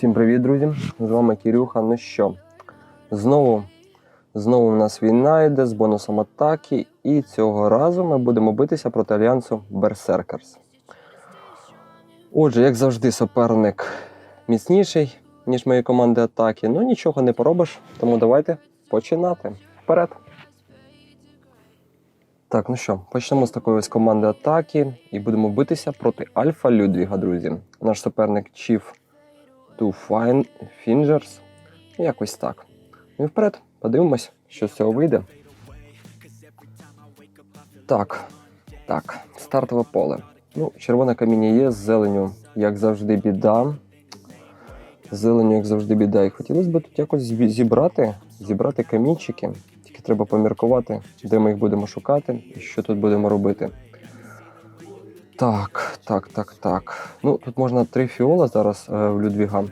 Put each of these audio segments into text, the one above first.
Всім привіт, друзі! З вами Кирюха. Ну що, знову, знову у нас війна йде з бонусом атаки, і цього разу ми будемо битися проти альянсу Berserkers. Отже, як завжди, суперник міцніший, ніж мої команди атаки. Ну нічого не поробиш, тому давайте починати. Вперед! Так, ну що, почнемо з такої ось команди атаки і будемо битися проти Альфа Людвіга, друзі. Наш суперник Chief Two Fine Fingers. Якось так. І вперед, подивимось, що з цього вийде. Так, так, стартове поле. Ну, червоне каміння є, з зеленю, як завжди, біда. Зеленю, як завжди, біда. І хотілося б тут якось зібрати, зібрати камінчики. Тільки треба поміркувати, де ми їх будемо шукати і що тут будемо робити. Так, так, так, так. Ну, тут можна три фіола зараз е, в Людвіга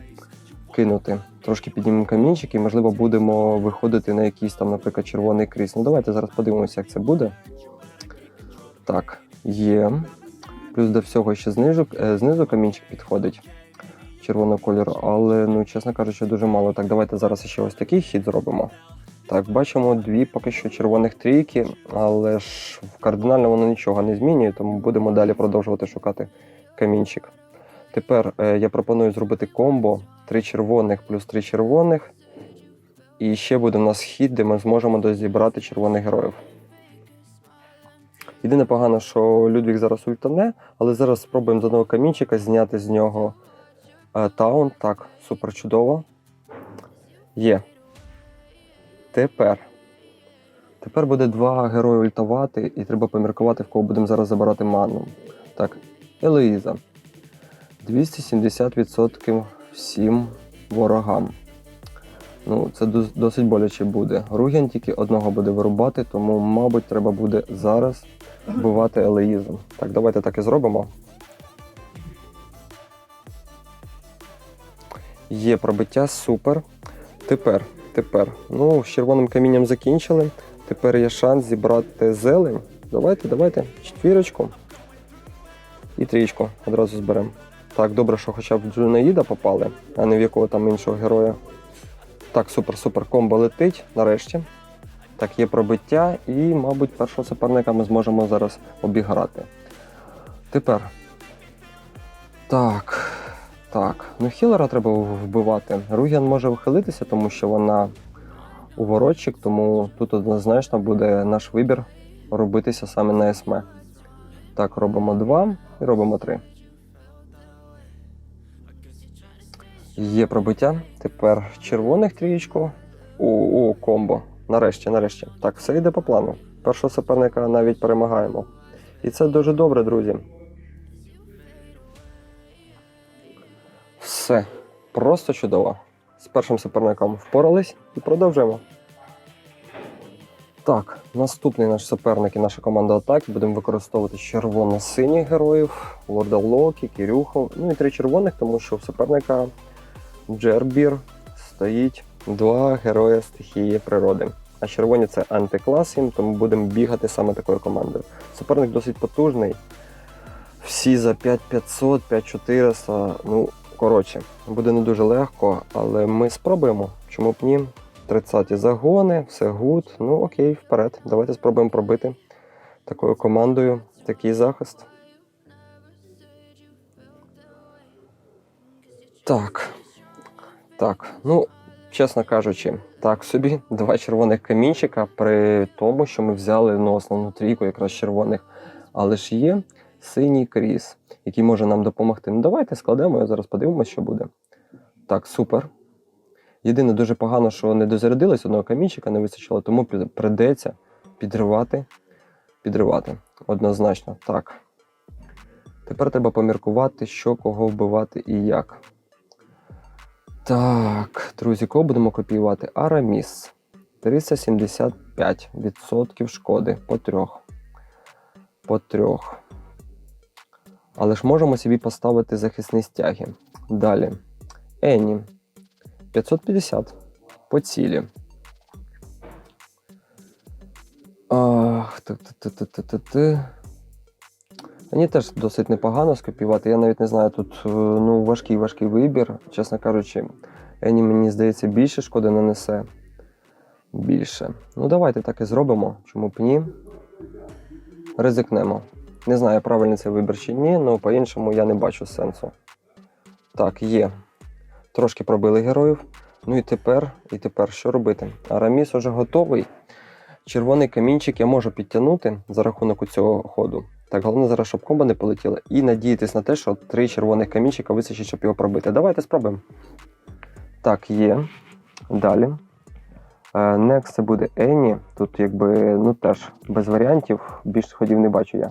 кинути. Трошки піднімемо камінчики, і, можливо, будемо виходити на якийсь там, наприклад, червоний кріс. Ну, давайте зараз подивимося, як це буде. Так, є. Плюс до всього ще знизу, е, знизу камінчик підходить червоного кольору, але, ну, чесно кажучи, дуже мало. Так, давайте зараз ще ось такий хід зробимо. Так, бачимо дві поки що червоних трійки, але ж кардинально воно нічого не змінює, тому будемо далі продовжувати шукати камінчик. Тепер е, я пропоную зробити комбо: три червоних плюс три червоних. І ще буде у нас хід, де ми зможемо дозібрати червоних героїв. Єдине погано, що Людвіг зараз ультане, але зараз спробуємо з одного камінчика зняти з нього е, таун. Так, супер чудово. Є. Тепер. Тепер буде два герої ультавати, і треба поміркувати, в кого будемо зараз забирати ману. Так, Елоїза. 270% всім ворогам. Ну, це досить боляче буде. Ругін тільки одного буде вирубати, тому, мабуть, треба буде зараз вбивати Елеїзу. Так, давайте так і зробимо. Є пробиття, супер. Тепер, тепер. Ну, з червоним камінням закінчили. Тепер є шанс зібрати зелень. Давайте, давайте. Четвірочку. І трічку одразу зберемо. Так, добре, що хоча б в Джунаїда попали, а не в якого там іншого героя. Так, супер, супер. Комбо летить нарешті. Так, є пробиття, і, мабуть, першого суперника ми зможемо зараз обіграти. Тепер. Так. Так. Ну, хілера треба вбивати. Ругіан може вихилитися, тому що вона уворотчик, тому тут однозначно буде наш вибір робитися саме на СМ. Так, робимо два і робимо три. Є пробиття. Тепер червоних трієчку. О, о, комбо. Нарешті, нарешті. Так, все йде по плану. Першого суперника навіть перемагаємо. І це дуже добре, друзі. Все. Просто чудово. З першим суперником впорались і продовжуємо. Так, наступний наш суперник і наша команда атаки. Будемо використовувати червоно-синіх героїв, Лорда Локі, Кирюху. Ну і три червоних, тому що в суперника Джербір стоїть два герої стихії природи. А червоні це антиклас їм, тому будемо бігати саме такою командою. Суперник досить потужний. Всі за 5500, 5400. Ну, коротше, буде не дуже легко, але ми спробуємо. Чому б ні? 30-ті загони, все гуд. Ну окей, вперед. Давайте спробуємо пробити такою командою такий захист. Так. Так, ну, чесно кажучи, так собі, два червоних камінчика при тому, що ми взяли ну, основну трійку якраз червоних. Але ж є синій кріс, який може нам допомогти. Ну, давайте складемо, я зараз подивимося, що буде. Так, супер. Єдине, дуже погано, що не дозарядилось одного камінчика, не вистачило, тому придеться підривати. Підривати. Однозначно. Так. Тепер треба поміркувати, що кого вбивати і як. Так, друзі, кого будемо копіювати? Араміс. 375% шкоди по трьох. По трьох. Але ж можемо собі поставити захисні стяги. Далі. Ені. 550 по цілі. Ах, ти-ти-ти-ти-ти-ти. Мені теж досить непогано скопіювати. Я навіть не знаю, тут е, ну, важкий важкий вибір. Чесно кажучи, Ені, мені здається, більше шкоди нанесе. Більше. Ну, давайте так і зробимо. Чому б ні? Ризикнемо. Не знаю, правильний це вибір чи ні, але по-іншому я не бачу сенсу. Так, є. Трошки пробили героїв. Ну і тепер, і тепер що робити? Араміс уже готовий. Червоний камінчик я можу підтягнути за рахунок цього ходу. Так, головне зараз, щоб комба не полетіла, і надіятись на те, що три червоних камінчика вистачить, щоб його пробити. Давайте спробуємо. Так, є. Далі. Е, Next це буде Ені. Тут якби ну теж без варіантів, більш ходів не бачу я.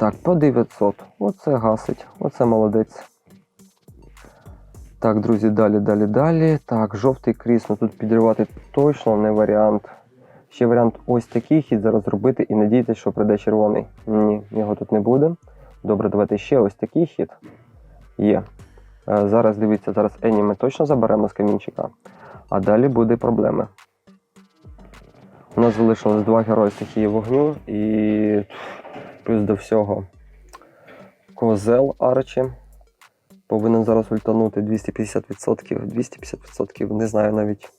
Так, по 900. Оце гасить. Оце молодець. Так, друзі, далі, далі, далі. Так, жовтий кріс, ну тут підривати точно не варіант. Ще варіант ось такий хід зараз зробити і надіятися, що прийде червоний. Ні, його тут не буде. Добре, давайте ще ось такий хід. Є. Е, Зараз дивіться, зараз Ені ми точно заберемо з камінчика, а далі буде проблеми. У нас залишилось два герої стихії вогню і плюс до всього козел Арчі. Повинен зараз ультанути 250%. 250% не знаю навіть.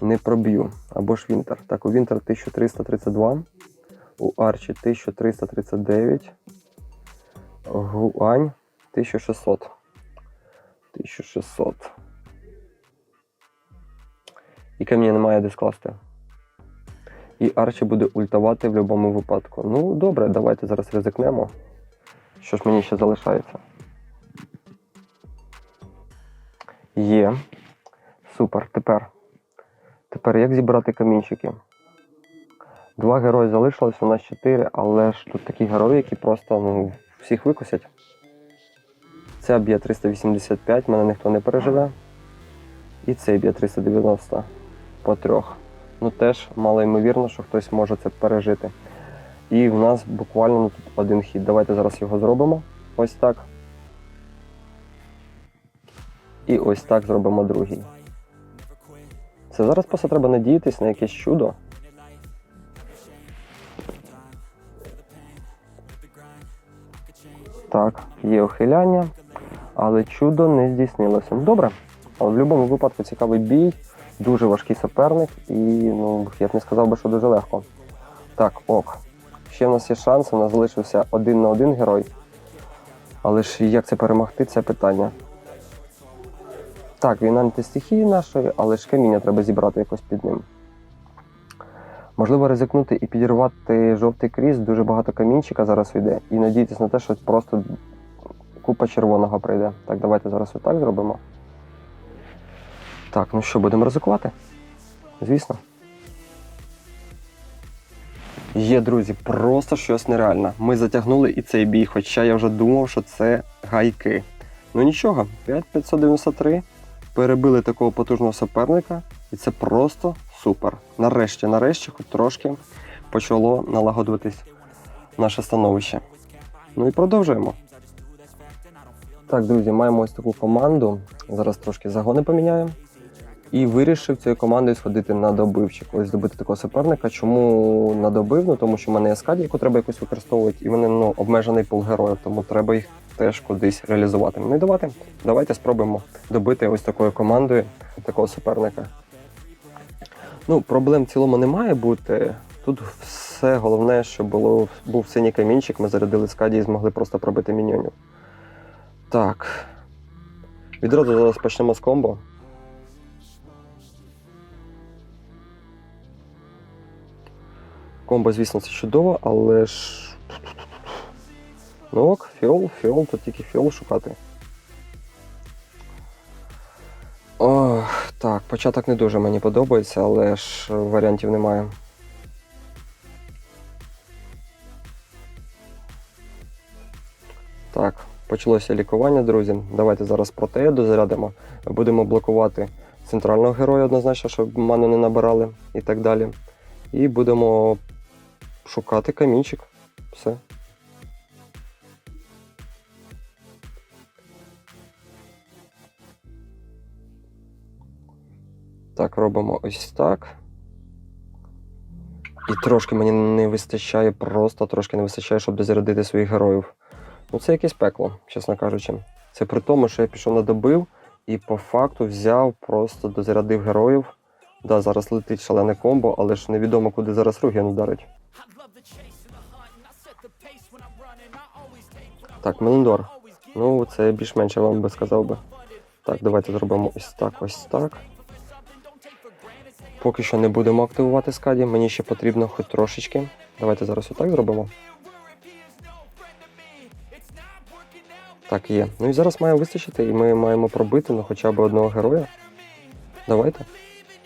Не проб'ю. Або ж Вінтер. Так, у Вінтер 1332, у Арчі 1339, Гуань 1600. 1600. І каміння немає де скласти. І Арчі буде ультавати в будь-якому випадку. Ну, добре, давайте зараз ризикнемо. Що ж мені ще залишається? Є. Супер. Тепер. Тепер як зібрати камінчики? Два герої залишилось, у нас чотири, але ж тут такі герої, які просто ну, всіх викосять. Ця б'є 385, мене ніхто не переживе. І цей б'є 390 по трьох. Ну теж мало ймовірно, що хтось може це пережити. І в нас буквально ну, тут один хід. Давайте зараз його зробимо. Ось так. І ось так зробимо другий. Це зараз просто треба надіятись на якесь чудо. Так, є ухиляння, але чудо не здійснилося. Ну, Добре, але в будь-якому випадку цікавий бій, дуже важкий суперник і, ну, я б не сказав би, що дуже легко. Так, ок. Ще в нас є шанс, у нас залишився один на один герой. Але ж як це перемогти, це питання. Так, він антистихії нашої, але ж каміння треба зібрати якось під ним. Можливо, ризикнути і підірвати жовтий кріс, дуже багато камінчика зараз йде, і надіятися на те, що просто купа червоного прийде. Так, давайте зараз отак зробимо. Так, ну що, будемо ризикувати? Звісно. Є, друзі, просто щось нереальне. Ми затягнули і цей бій, хоча я вже думав, що це гайки. Ну нічого, 5593. Перебили такого потужного суперника, і це просто супер. Нарешті, нарешті, хоч трошки почало налагодуватись наше становище. Ну і продовжуємо. Так, друзі, маємо ось таку команду. Зараз трошки загони поміняємо. І вирішив цією командою сходити на добивчик. Ось добити такого суперника. Чому на добив? Ну тому що в мене є скаді, яку треба якось використовувати, і в мене ну, обмежений пул героїв, тому треба їх теж кудись реалізувати. Ну і давайте, спробуємо добити ось такою командою такого суперника. Ну, проблем в цілому не має бути. Тут все головне, щоб було, був синій камінчик, ми зарядили скаді і змогли просто пробити міньйонів. Так. Відразу зараз почнемо з комбо. Комбо, звісно, це чудово, але ж. Ну ок, фіол, фіол, тут тільки фіол шукати. Ох, так, початок не дуже мені подобається, але ж варіантів немає. Так, почалося лікування, друзі. Давайте зараз протеїду зарядимо. Будемо блокувати центрального героя однозначно, щоб ману не набирали і так далі. І будемо шукати камінчик. Все. Так, робимо ось так. І трошки мені не вистачає, просто трошки не вистачає, щоб дозарядити своїх героїв. Ну це якесь пекло, чесно кажучи. Це при тому, що я пішов на добив і по факту взяв, просто дозарядив героїв. Да, зараз летить шалене комбо, але ж невідомо, куди зараз Ругін ударить. Так, Мелендор. Ну, це більш-менш я вам би сказав би. Так, давайте зробимо ось так, ось так. Поки що не будемо активувати скаді, мені ще потрібно хоч трошечки. Давайте зараз отак зробимо. Так, є. Ну і зараз має вистачити, і ми маємо пробити ну, хоча б одного героя. Давайте.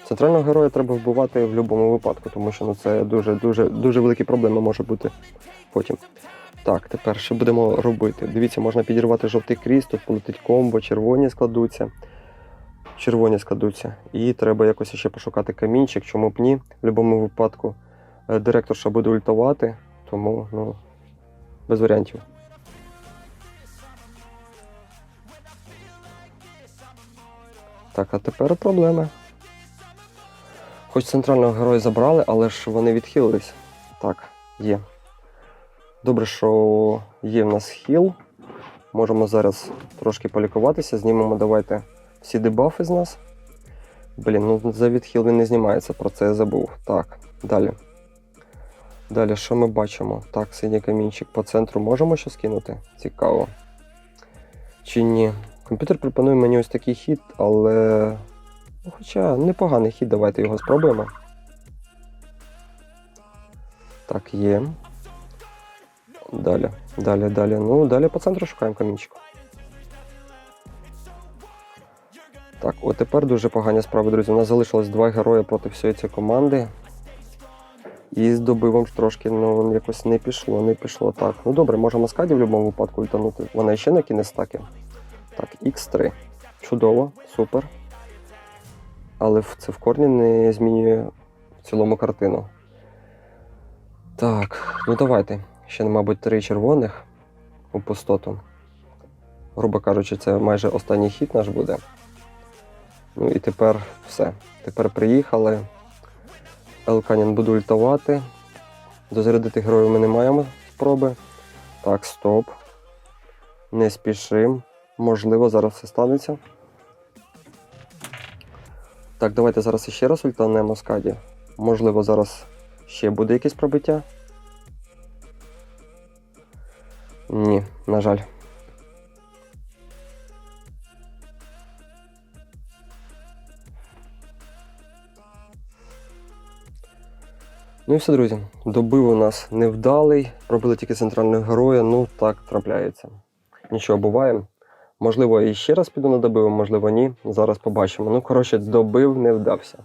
Центрального героя треба вбивати в будь-якому випадку, тому що ну, це дуже, дуже, дуже великі проблеми може бути потім. Так, тепер що будемо робити? Дивіться, можна підірвати жовтий кріс, тут полетить комбо, червоні складуться. Червоні складуться. І треба якось ще пошукати камінчик, чому б ні. В будь-якому випадку е, директорша буде ультувати, тому ну, без варіантів. Так, а тепер проблеми. Хоч центрального героя забрали, але ж вони відхилились. Так, є. Добре, що є в нас хіл. Можемо зараз трошки полікуватися. Знімемо давайте всі дебафи з нас. Блін, ну за відхил він не знімається, про це я забув. Так, далі. Далі, що ми бачимо? Так, синій камінчик по центру можемо щось кинути? Цікаво. Чи ні? Комп'ютер пропонує мені ось такий хід, але. Ну, хоча непоганий хід, давайте його спробуємо. Так, є. Далі, далі, далі. Ну, далі по центру шукаємо камінчик. Так, от тепер дуже погані справи, друзі. У нас залишилось два герої проти всієї цієї команди. І з добивом трошки ну, якось не пішло, не пішло. Так, ну добре, можемо скаді в будь-якому випадку ультанути. Вона ще накине стаки. Так, Х3. Чудово, супер. Але це в корні не змінює в цілому картину. Так, ну давайте. Ще, мабуть, три червоних у пустоту. Грубо кажучи, це майже останній хід наш буде. Ну і тепер все. Тепер приїхали. Елканін буде ультувати. Дозарядити героїв ми не маємо спроби. Так, стоп. Не спішим. Можливо, зараз все станеться. Так, давайте зараз ще раз ультанемо скаді. Можливо, зараз ще буде якесь пробиття. Ні, на жаль. Ну і все, друзі. Добив у нас невдалий. Робили тільки центрального героя. Ну так трапляється. Нічого буває. Можливо, і ще раз піду на добив, можливо, ні. Зараз побачимо. Ну, коротше, добив не вдався.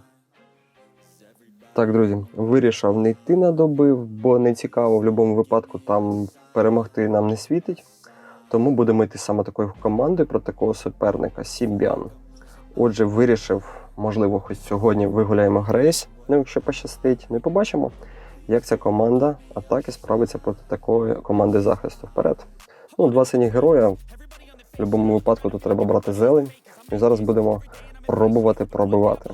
Так, друзі, вирішив не йти на добив, бо не цікаво в будь-якому випадку там перемогти нам не світить. Тому будемо йти саме такою командою проти такого суперника Сімбіан. Отже, вирішив, можливо, хоч сьогодні вигуляємо Грейс, ну якщо пощастить. Ну і побачимо, як ця команда атаки справиться проти такої команди захисту вперед. Ну, два сині героя. В будь-якому випадку тут треба брати зелень. І зараз будемо пробувати пробивати.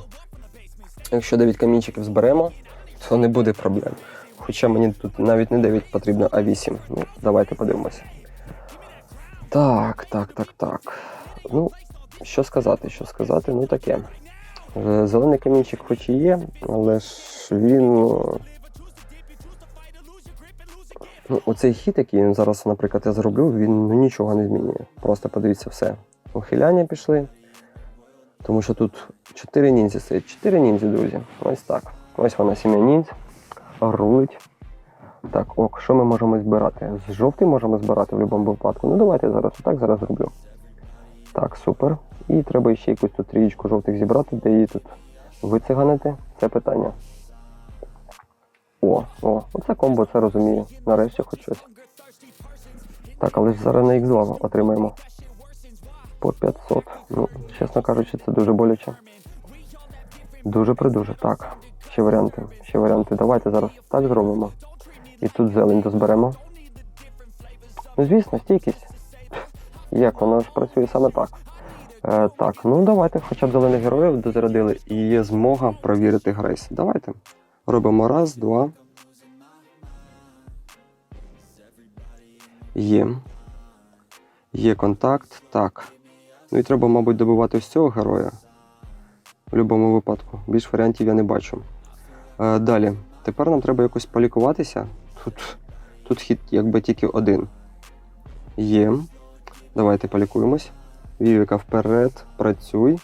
Якщо 9 камінчиків зберемо, то не буде проблем. Хоча мені тут навіть не 9 потрібно, а 8. Ну, давайте подивимося. Так, так, так, так. Ну, що сказати, що сказати, ну таке. Е, Зелений камінчик хоч і є, але ж він. ну, Ну, оцей хід, який зараз, наприклад, я зроблю, він ну, нічого не змінює. Просто подивіться все. Ухиляння пішли. Тому що тут 4 ніндзі стоять. 4 ніндзі, друзі. Ось так. Ось вона сім'я ніндзь. Рулить. Так, ок, що ми можемо збирати? З жовтий можемо збирати в будь-якому випадку. Ну давайте зараз отак зараз зроблю. Так, супер. І треба ще якусь тут трієчку жовтих зібрати, де її тут вициганити. Це питання. О, о, оце комбо, це розумію. Нарешті хоч щось. Так, але ж зараз на X2 отримаємо. По 500. Ну, чесно кажучи, це дуже боляче. Дуже придуже. Так ще варіанти. Ще варіанти. Давайте зараз так зробимо. І тут зелень дозберемо. Ну, звісно, стійкість. Як воно ж працює саме так. Е, Так, ну давайте, хоча б зелених героїв дозарядили, і є змога провірити Грейс. Давайте. Робимо раз, два. Є. Є контакт. Так. Ну і треба, мабуть, добивати ось цього героя. В будь-якому випадку. Більш варіантів я не бачу. Е, далі. Тепер нам треба якось полікуватися. Тут, тут хід якби тільки один. Є. Давайте полікуємось. Вівіка вперед, працюй.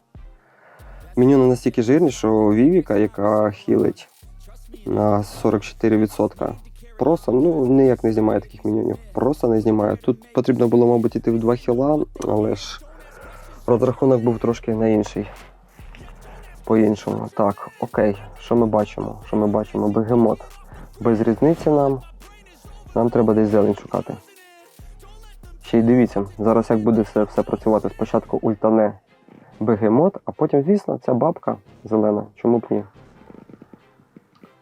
Меню не настільки жирні, що Вівіка, яка хілить на 44%, просто ну, ніяк не знімає таких менюнів. Просто не знімає. Тут потрібно було, мабуть, іти в 2 хіла, але ж розрахунок був трошки на інший. По-іншому. Так, окей. Що ми бачимо? Що ми бачимо? Бегемот. Без різниці нам. Нам треба десь зелень шукати. Ще й дивіться, зараз як буде все, все працювати. Спочатку ультане бегемот, а потім, звісно, ця бабка зелена. Чому б ні?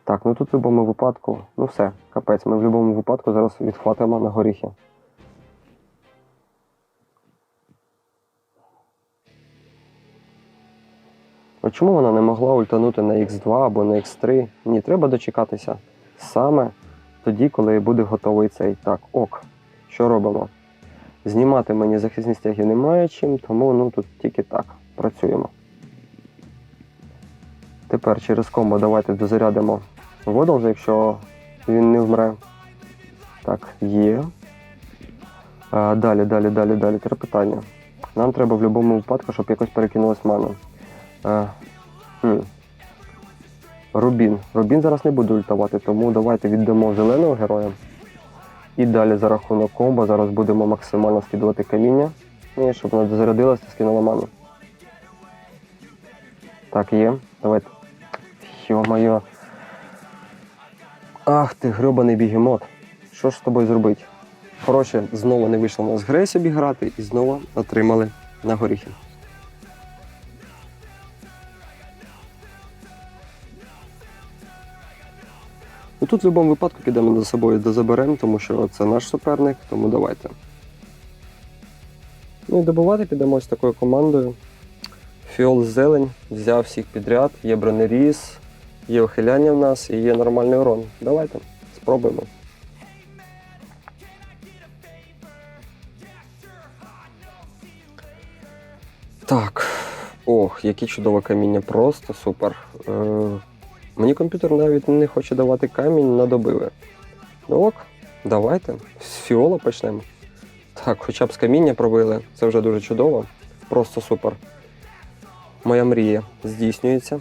Так, ну тут в будь-якому випадку, ну все, капець, ми в будь-якому випадку зараз відхватимо на горіхи. Чому вона не могла ультанути на X2 або на X3? Ні, треба дочекатися саме тоді, коли буде готовий цей. Так, ок. Що робимо? Знімати мені захисні стяги немає чим, тому ну тут тільки так. Працюємо. Тепер через комбо давайте дозарядимо водолжа, якщо він не вмре. Так, є. А, далі, далі, далі, далі. Три питання. Нам треба в будь-якому випадку, щоб якось перекинулась мана. Рубін. Рубін зараз не буде ультавати, тому давайте віддамо зеленого героя. І далі за рахунок комбо зараз будемо максимально скидувати каміння. І щоб вона дозарядилась та скинула ману. Так, є. Давайте. Йо-моє. Ах ти, гребаний бігемот. Що ж з тобою зробити? Коротше, знову не вийшло нас грей собі грати і знову отримали на горіхи. Ну тут в будь-якому випадку підемо за собою дозаберемо, тому що це наш суперник, тому давайте. Ну і добувати підемо ось такою командою. Фіол зелень, взяв всіх підряд, є бронеріз, є ухиляння в нас і є нормальний урон. Давайте, спробуємо. Так. Ох, яке чудове каміння, просто супер. Мені комп'ютер навіть не хоче давати камінь на добиве. Ну ок, давайте. З фіола почнемо. Так, хоча б з каміння пробили, це вже дуже чудово. Просто супер. Моя мрія здійснюється.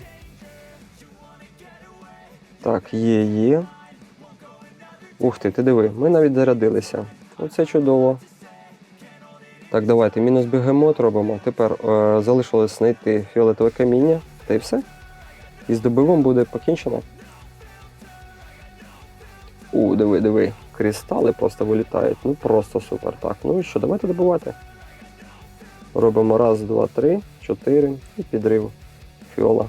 Так, є, є. Ух ти, ти диви, ми навіть зарядилися. Оце чудово. Так, давайте мінус бегемот робимо. Тепер е, залишилось знайти фіолетове каміння, та й все. І з добивом буде покінчено. У, диви, диви. Кристали просто вилітають. Ну просто супер. Так, ну і що, давайте добивати. Робимо раз, два, три, чотири і підрив фіола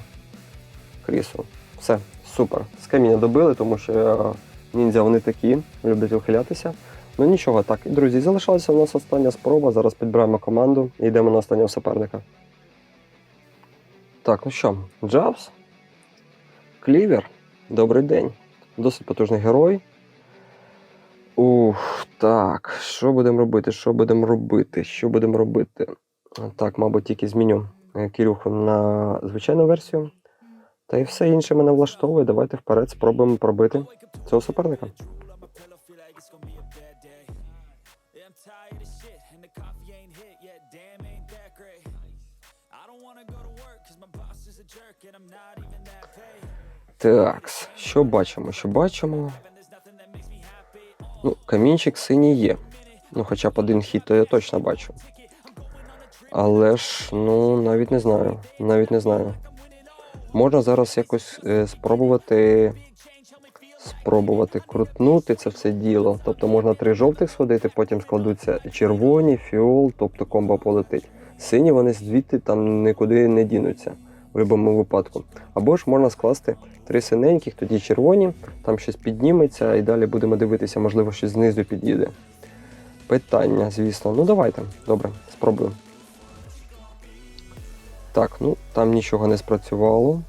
крісу. Все, супер. З каміння добили, тому що е, ніндзя вони такі, люблять ухилятися. Ну нічого, так, друзі, залишилася у нас остання спроба. Зараз підбираємо команду і йдемо на останнього суперника. Так, ну що, Джабс, Клівер, добрий день. Досить потужний герой. Ух, так, що будемо робити? Що будемо робити? Що будемо робити? Так, мабуть, тільки зміню е, Кирюху на звичайну версію. Та й все інше мене влаштовує. Давайте вперед спробуємо пробити цього суперника. Так, що бачимо? Що бачимо? Ну, камінчик синій є. Ну, хоча б один хід, то я точно бачу. Але ж, ну, навіть не знаю. Навіть не знаю. Можна зараз якось е, спробувати. Спробувати крутнути це все діло. Тобто можна три жовтих сходити, потім складуться червоні, фіол, тобто комбо полетить. Сині вони звідти там нікуди не дінуться в будь-якому випадку. Або ж можна скласти три синеньких, тоді червоні, там щось підніметься, і далі будемо дивитися, можливо, щось знизу під'їде. Питання, звісно. Ну давайте. Добре, спробуємо. Так, ну там нічого не спрацювало.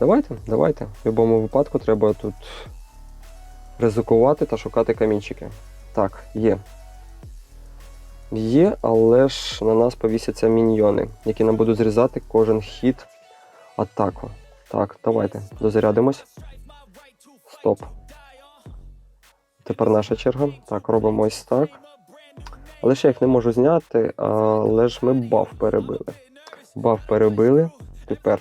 Давайте, давайте. В будь-якому випадку треба тут ризикувати та шукати камінчики. Так, є. Є, але ж на нас повісяться міньйони, які нам будуть зрізати кожен хід атаку. Так, давайте дозарядимось. Стоп. Тепер наша черга. Так, робимо ось так. Але ще їх не можу зняти, але ж ми баф перебили. Баф перебили. Тепер.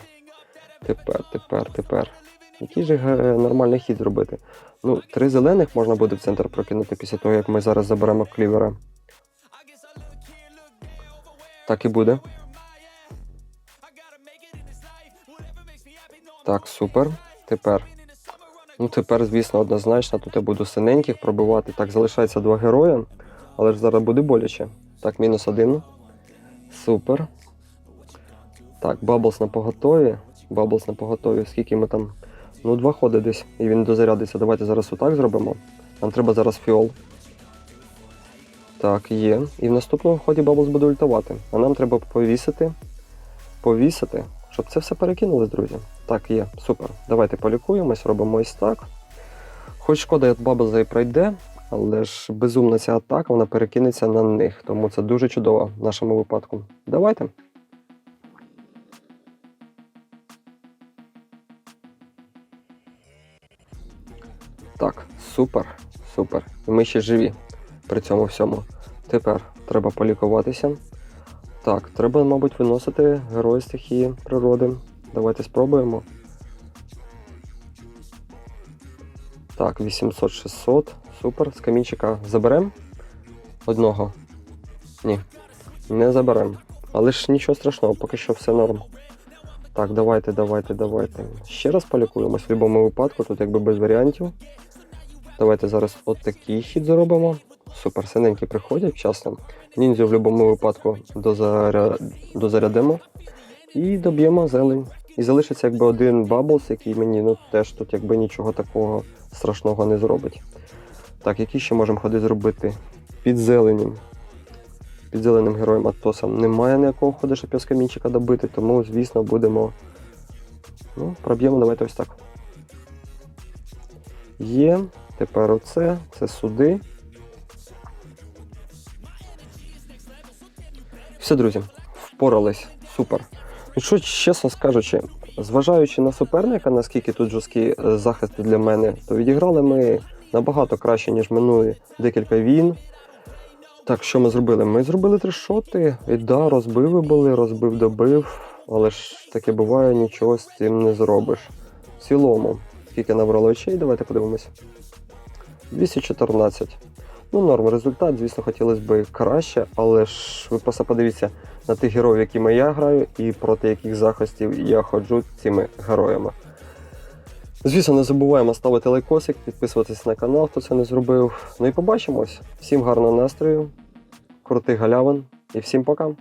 Тепер, тепер, тепер. Який же нормальний хід зробити? Ну, три зелених можна буде в центр прокинути після того, як ми зараз заберемо клівера. Так і буде. Так, супер. Тепер. Ну, тепер, звісно, однозначно, тут я буду синеньких пробивати. Так, залишається два героя, але ж зараз буде боляче. Так, мінус один. Супер. Так, Баблс на поготові. Баблс на поготові. Скільки ми там. Ну, два ходи десь, і він дозарядиться. Давайте зараз отак зробимо. Нам треба зараз фіол. Так, є. І в наступному ході Баблс буде ультувати. А нам треба повісити. Повісити, щоб це все перекинулось, друзі. Так, є, супер. Давайте полікуємось, робимо ось так. Хоч шкода, як Баблза і пройде, але ж безумна ця атака, вона перекинеться на них. Тому це дуже чудово в нашому випадку. Давайте. Так, супер, супер. Ми ще живі при цьому всьому. Тепер треба полікуватися. Так, треба, мабуть, виносити герої стихії природи. Давайте спробуємо. Так, 800-600. Супер. З камінчика заберемо одного. Ні, не заберемо. Але ж нічого страшного, поки що все норм. Так, давайте, давайте, давайте. Ще раз полікуємось в будь-якому випадку, тут якби без варіантів. Давайте зараз от такий хід зробимо. Супер, синенькі приходять вчасно. Ніндзю в будь-якому випадку дозаря... дозарядимо і доб'ємо зелень. І залишиться якби один баблс, який мені ну, теж тут якби нічого такого страшного не зробить. Так, які ще можемо ходи зробити? Під зеленім. Під зеленим героєм Атосом немає ніякого ходу, щоб його з камінчика добити, тому, звісно, будемо. Ну, проб'ємо, давайте ось так. Є. Тепер оце, це суди. Все, друзі, впорались. Супер. Що, чесно скажучи, зважаючи на суперника, наскільки тут жорсткий е, захист для мене, то відіграли ми набагато краще, ніж минулі декілька війн. Так, що ми зробили? Ми зробили три шоти. І да, розбиви були, розбив, добив. Але ж таке буває, нічого з цим не зробиш. В цілому, скільки набрало очей, давайте подивимось. 214. Ну, норм результат, звісно, хотілося б краще, але ж ви просто подивіться на тих героїв, якими я граю, і проти яких захистів я ходжу цими героями. Звісно, не забуваємо ставити лайкосик, підписуватись на канал, хто це не зробив. Ну і побачимось. Всім гарного настрою, крутих галявин і всім пока!